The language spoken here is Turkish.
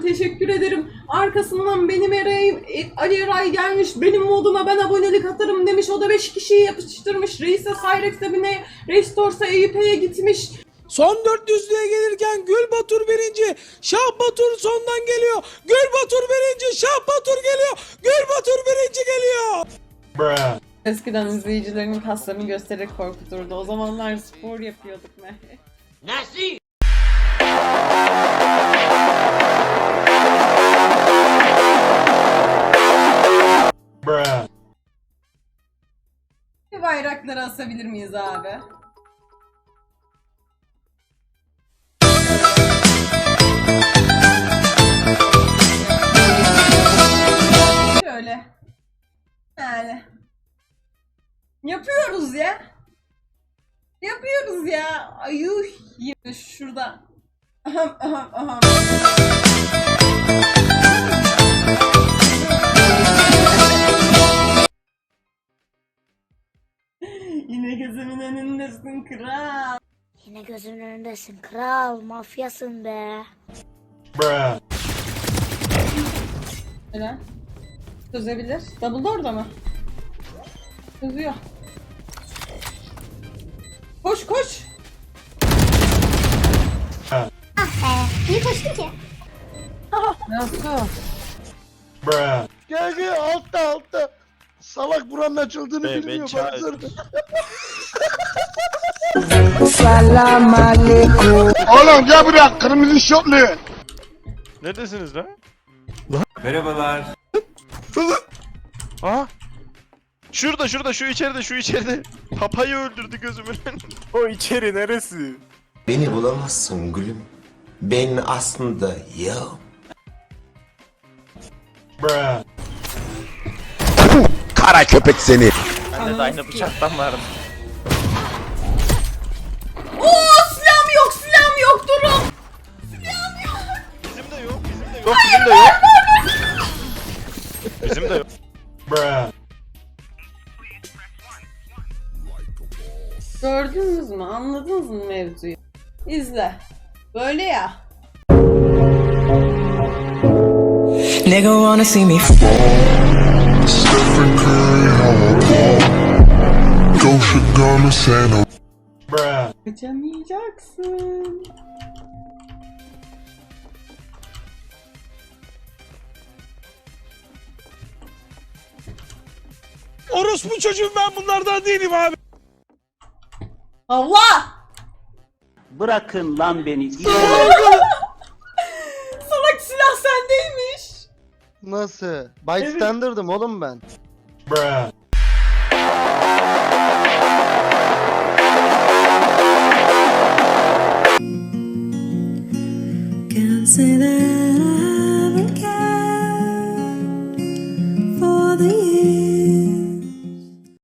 teşekkür ederim. Arkasından benim Eray, Ali Eray gelmiş. Benim moduma ben abonelik atarım demiş. O da 5 kişiyi yapıştırmış. Reis'e Cyrex'e Bine, Restors'a Eyüp'e gitmiş. Son 400'lüğe gelirken Gül Batur birinci, Şah Batur sondan geliyor. Gül Batur birinci, Şah Batur geliyor. Gül Batur birinci geliyor. Eskiden izleyicilerin kaslarını göstererek korkuturdu. O zamanlar spor yapıyorduk? Bir bayrakları asabilir miyiz abi? Şöyle. Yani. Yapıyoruz ya. Yapıyoruz ya. Ayuh. Şurada. Ahem, ahem, ahem. Yine gözümün önündesin kral. Yine gözümün önündesin kral, mafyasın be. Öyle. Çözebilir. Double orada mı? Çözüyor. Koş koş. Niye koştun ki? Nasıl? Gel gel altta altta. Salak buranın açıldığını Be- bilmiyor. ben baksana. Oğlum gel buraya kırmızı şortlu. Neredesiniz lan? Merhabalar. Aha. Şurada şurada şu içeride şu içeride. Papayı öldürdü gözümün. O içeri neresi? Beni bulamazsın gülüm. Ben aslında ya. Kara köpek seni. Bende de aynı bıçaktan vardı. Oo silahım yok silahım yok durun. Bizim de yok bizim de yok. Yok bizim de yok. bizim de yok. Gördünüz mü? Anladınız mı mevzuyu? İzle. Böyle ya. Nigga wanna see me Stephen Curry, how I ball. Gosha Gama Santa. Kaçamayacaksın. Orospu çocuğum ben bunlardan değilim abi. Allah! Bırakın lan beni. Nasıl? Bystander'dım oğlum ben. Can't